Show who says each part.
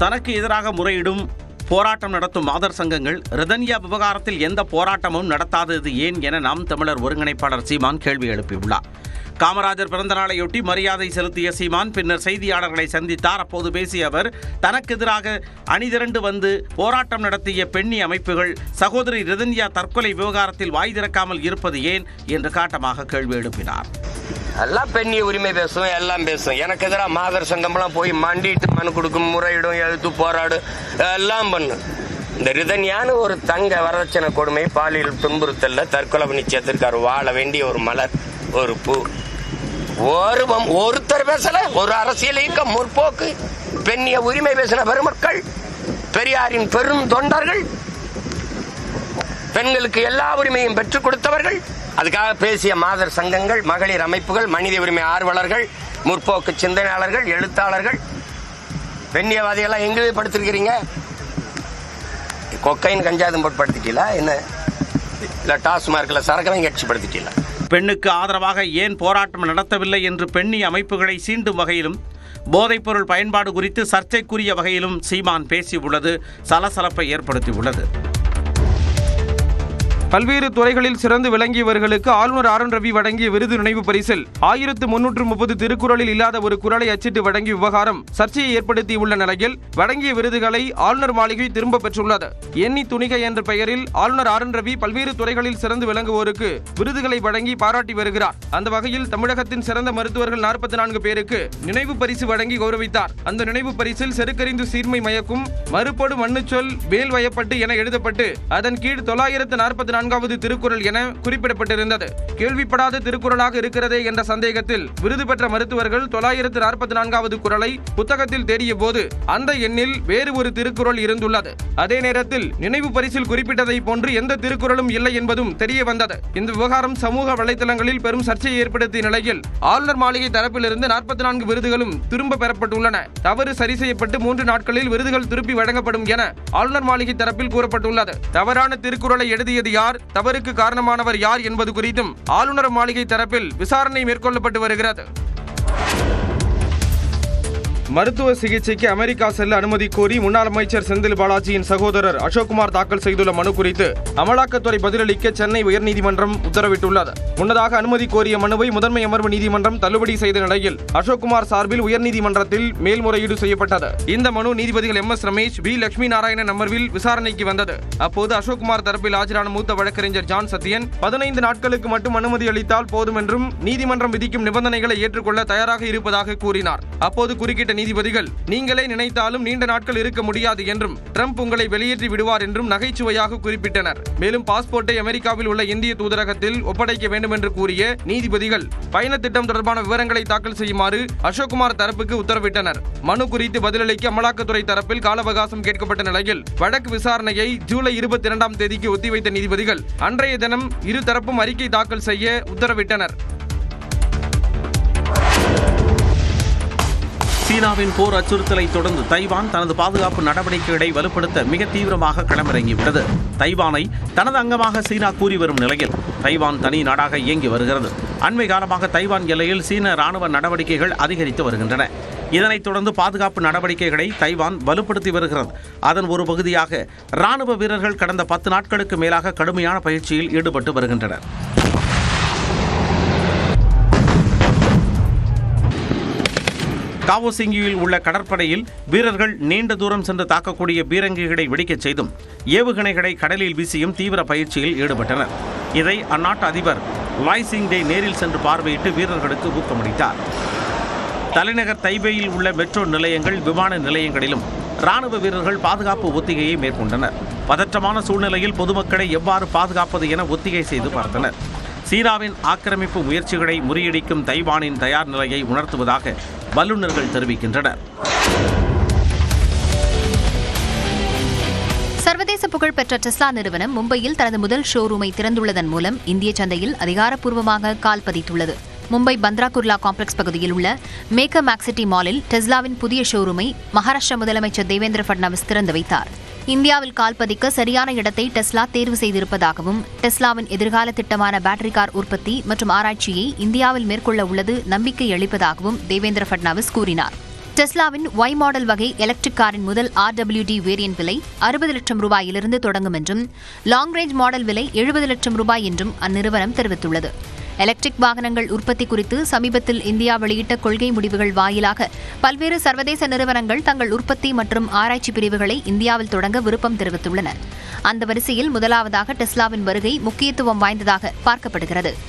Speaker 1: தனக்கு எதிராக முறையிடும் போராட்டம் நடத்தும் மாதர் சங்கங்கள் ரிதன்யா விவகாரத்தில் எந்த போராட்டமும் நடத்தாதது ஏன் என நாம் தமிழர் ஒருங்கிணைப்பாளர் சீமான் கேள்வி எழுப்பியுள்ளார். காமராஜர் பிறந்த நாளையொட்டி மரியாதை செலுத்திய சீமான் பின்னர் செய்தியாளர்களை சந்தித்தார். அப்போது பேசிய அவர் தனக்கு எதிராக அணிதிரண்டு வந்து போராட்டம் நடத்திய பெண்ணி அமைப்புகள் சகோதரி ரிதன்யா தற்கொலை விவகாரத்தில் வாய் திறக்காமல் இருப்பது ஏன் என்று காட்டமாக கேள்வி எழுப்பினார்.
Speaker 2: எல்லாம் பெண்ணிய உரிமை பேசும் எல்லாம் பேசும். எனக்கு எதிராக மாதர் சங்கம்லாம் போய் மண்டிட்டு மனு கொடுக்கும் முறையிடும் எழுத்து போராடும் எல்லாம் பண்ணும். இந்த ரிதன்யான ஒரு தங்க வரதட்சணை கொடுமை பாலியல் துன்புறுத்தல்ல தற்கொலை பண்ணி வாழ வேண்டிய ஒரு மலர் ஒரு பூ. ஒரு ஒருத்தர் பேசல ஒரு அரசியல் இயக்கம் முற்போக்கு. பெண்ணிய உரிமை பேசின பெருமக்கள் பெரியாரின் பெரும் தொண்டர்கள் பெண்களுக்கு எல்லா உரிமையும் பெற்றுக் கொடுத்தவர்கள். அதுக்காக பேசிய மாதர் சங்கங்கள் மகளிர் அமைப்புகள் மனித உரிமை ஆர்வலர்கள் முற்போக்கு சிந்தனையாளர்கள் எழுத்தாளர்கள். பெண்ணியவாதிகள்லாம் எங்க படுத்திருக்கிறீங்க? கொக்கைன் கஞ்சாதம் போட்டு படுத்திட்டீங்களா? என்ன? இல்லை டாஸ்மார்க்கில் சரக்கெல்லாம் கட்சிப்படுத்திட்டீங்களா
Speaker 1: பெண்ணுக்கு ஆதரவாக ஏன் போராட்டம் நடத்தவில்லை என்று பெண்ணி அமைப்புகளை சீண்டும் வகையிலும் போதைப்பொருள் பயன்பாடு குறித்து சர்ச்சைக்குரிய வகையிலும் சீமான் பேசியுள்ளது சலசலப்பை ஏற்படுத்தியுள்ளது.
Speaker 3: பல்வேறு துறைகளில் சிறந்து விளங்கியவர்களுக்கு ஆளுநர் ஆர் என் ரவி வழங்கிய விருது நினைவு பரிசில் ஆயிரத்து முன்னூற்று முப்பது திருக்குறளில் இல்லாத ஒரு குரலை அச்சிட்டு வழங்கிய விவகாரம் சர்ச்சையை ஏற்படுத்தியுள்ள நிலையில் வழங்கிய விருதுகளை ஆளுநர் மாளிகை திரும்ப பெற்றுள்ளது. எண்ணி துணிகை என்ற பெயரில் ஆளுநர் ஆர் என் ரவி பல்வேறு துறைகளில் சிறந்து விளங்குவோருக்கு விருதுகளை வழங்கி பாராட்டி வருகிறார். அந்த வகையில் தமிழகத்தின் சிறந்த மருத்துவர்கள் நாற்பத்தி நான்கு பேருக்கு நினைவு பரிசு வழங்கி கௌரவித்தார். அந்த நினைவு பரிசில் செருக்கறிந்து சீர்மை மயக்கும் மறுபடு மண்ணுச்சொல் வேல் வயப்பட்டு என எழுதப்பட்டு அதன் கீழ் தொள்ளாயிரத்து நாற்பத்தி நான்காவது திருக்குறள் என குறிப்பிடப்பட்டிருந்தது. கேள்விப்படாத திருக்குறளாக இருக்கிறதே என்ற சந்தேகத்தில் விருது பெற்ற மருத்துவர்கள் தொள்ளாயிரத்து நாற்பத்தி நான்காவது குரலை புத்தகத்தில் தேடிய போது அந்த எண்ணில் வேறு ஒரு திருக்குறள் இருந்துள்ளது. அதே நேரத்தில் நினைவு பரிசில் குறிப்பிட்டதை போன்று எந்த திருக்குறளும் இல்லை என்பதும் தெரிய வந்தது. இந்த விவகாரம் சமூக வலைதளங்களில் பெரும் சர்ச்சையை ஏற்படுத்திய நிலையில் ஆளுநர் மாளிகை தரப்பிலிருந்து நாற்பத்தி நான்கு விருதுகளும் திரும்ப பெறப்பட்டுள்ளன. தவறு சரி செய்யப்பட்டு மூன்று நாட்களில் விருதுகள் திருப்பி வழங்கப்படும் என ஆளுநர் மாளிகை தரப்பில் கூறப்பட்டுள்ளது. தவறான திருக்குறளை எழுதியது யார்? தவறுக்கு காரணமானவர் யார் என்பது குறித்தும் ஆளுநர் மாளிகை தரப்பில் விசாரணை மேற்கொள்ளப்பட்டு வருகிறது. மருத்துவ சிகிச்சைக்கு அமெரிக்கா செல்ல அனுமதி கோரி முன்னாள் அமைச்சர் செந்தில் பாலாஜியின் சகோதரர் அசோக்குமார் தாக்கல் செய்துள்ள மனு குறித்து அமலாக்கத்துறை பதிலளிக்க சென்னை உயர்நீதிமன்றம் உத்தரவிட்டுள்ளது. முன்னதாக அனுமதி கோரிய மனுவை முதன்மை அமர்வு நீதிமன்றம் தள்ளுபடி செய்த நிலையில் அசோக்குமார் சார்பில் உயர்நீதிமன்றத்தில் மேல்முறையீடு செய்யப்பட்டது. இந்த மனு நீதிபதிகள் M. S. Ramesh V. Lakshmi Narayanan அமர்வில் விசாரணைக்கு வந்தது. அப்போது அசோக்குமார் தரப்பில் ஆஜரான மூத்த வழக்கறிஞர் ஜான் சத்யன் பதினைந்து நாட்களுக்கு மட்டும் அனுமதி அளித்தால் போதும் என்றும் நீதிமன்றம் விதிக்கும் நிபந்தனைகளை ஏற்றுக்கொள்ள தயாராக இருப்பதாக கூறினார். அப்போது குறுக்கிட்ட நீதிபதிகள் நீங்களே நினைத்தாலும் நீண்ட நாட்கள் இருக்க முடியாது என்றும் ட்ரம்ப் உங்களை வெளியேற்றி விடுவார் என்றும் நகைச்சுவையாக குறிப்பிட்டனர். மேலும் பாஸ்போர்ட்டை அமெரிக்காவில் உள்ள இந்திய தூதரகத்தில் ஒப்படைக்க வேண்டும் என்று கூறிய நீதிபதிகள் பயண திட்டம் தொடர்பான விவரங்களை தாக்கல் செய்யுமாறு அசோக்குமார் தரப்புக்கு உத்தரவிட்டனர். மனு குறித்து பதிலளிக்க அமலாக்கத்துறை தரப்பில் கால அவகாசம் கேட்கப்பட்ட நிலையில் வழக்கு விசாரணையை ஜூலை இருபத்தி இரண்டாம் தேதிக்கு ஒத்திவைத்த நீதிபதிகள் அன்றைய தினம் இரு தரப்பும் அறிக்கை தாக்கல் செய்ய உத்தரவிட்டனர்.
Speaker 1: சீனாவின் போர் அச்சுறுத்தலை தொடர்ந்து தைவான் தனது பாதுகாப்பு நடவடிக்கைகளை வலுப்படுத்த மிக தீவிரமாக களமிறங்கிவிட்டது. தைவானை தனது அங்கமாக சீனா கூறி வரும் நிலையில் தைவான் தனி நாடாக இயங்கி வருகிறது. அண்மை காலமாக தைவான் எல்லையில் சீன ராணுவ நடவடிக்கைகள் அதிகரித்து வருகின்றன. இதனைத் தொடர்ந்து பாதுகாப்பு நடவடிக்கைகளை தைவான் வலுப்படுத்தி வருகிறது. அதன் ஒரு பகுதியாக ராணுவ வீரர்கள் கடந்த பத்து நாட்களுக்கு மேலாக கடுமையான பயிற்சியில் ஈடுபட்டு வருகின்றனர். காவோசிங்கியில் உள்ள கடற்படையில் வீரர்கள் நீண்ட தூரம் சென்று தாக்கக்கூடிய பீரங்கிகளை வெடிக்கச் செய்தும் ஏவுகணைகளை கடலில் வீசியும் தீவிர பயிற்சியில் ஈடுபட்டனர். இதை அந்நாட்டு அதிபர் லாய் சிங்டே நேரில் சென்று பார்வையிட்டு வீரர்களுக்கு ஊக்கமளித்தார். தலைநகர் தைபேயில் உள்ள மெட்ரோ நிலையங்கள் விமான நிலையங்களிலும் ராணுவ வீரர்கள் பாதுகாப்பு ஒத்திகையை மேற்கொண்டனர். பதற்றமான சூழ்நிலையில் பொதுமக்களை எவ்வாறு பாதுகாப்பது என ஒத்திகை செய்து பார்த்தனர். சீனாவின் ஆக்கிரமிப்பு முயற்சிகளை முறியடிக்கும் தைவானின் தயார் நிலையை உணர்த்துவதாக வல்லுநர்கள் தெரிவிக்கின்றனர்.
Speaker 4: சர்வதேச புகழ்பெற்ற டெஸ்லா நிறுவனம் மும்பையில் தனது முதல் ஷோரூமை திறந்துள்ளதன் மூலம் இந்திய சந்தையில் அதிகாரப்பூர்வமாக கால் பதித்துள்ளது. மும்பை பந்த்ரா குர்லா காம்ப்ளெக்ஸ் பகுதியில் உள்ள மேக்கர் மேக்சிட்டி மாலில் டெஸ்லாவின் புதிய ஷோரூமை மகாராஷ்டிர முதலமைச்சர் தேவேந்திர ஃபட்னவிஸ் திறந்து வைத்தார். இந்தியாவில் கால்பதிக்க சரியான இடத்தை டெஸ்லா தேர்வு செய்திருப்பதாகவும் டெஸ்லாவின் எதிர்கால திட்டமான பேட்டரி கார் உற்பத்தி மற்றும் ஆராய்ச்சியை இந்தியாவில் மேற்கொள்ள உள்ளது நம்பிக்கை அளிப்பதாகவும் தேவேந்திர பட்னாவிஸ் கூறினார். டெஸ்லாவின் ஒய் மாடல் வகை எலக்ட்ரிக் காரின் முதல் ஆர்டபிள்யூடி வேரியன்ட் விலை அறுபது லட்சம் ரூபாயிலிருந்து தொடங்கும் என்றும் லாங் ரேஞ்ச் மாடல் விலை எழுபது லட்சம் ரூபாய் என்றும் அந்நிறுவனம் தெரிவித்துள்ளது. எலக்ட்ரிக் வாகனங்கள் உற்பத்தி குறித்து சமீபத்தில் இந்தியா வெளியிட்ட கொள்கை முடிவுகள் வாயிலாக பல்வேறு சர்வதேச நிறுவனங்கள் தங்கள் உற்பத்தி மற்றும் ஆராய்ச்சி பிரிவுகளை இந்தியாவில் தொடங்க விருப்பம் தெரிவித்துள்ளன. அந்த வரிசையில் முதலாவதாக டெஸ்லாவின் வருகை முக்கியத்துவம் வாய்ந்ததாக பார்க்கப்படுகிறது.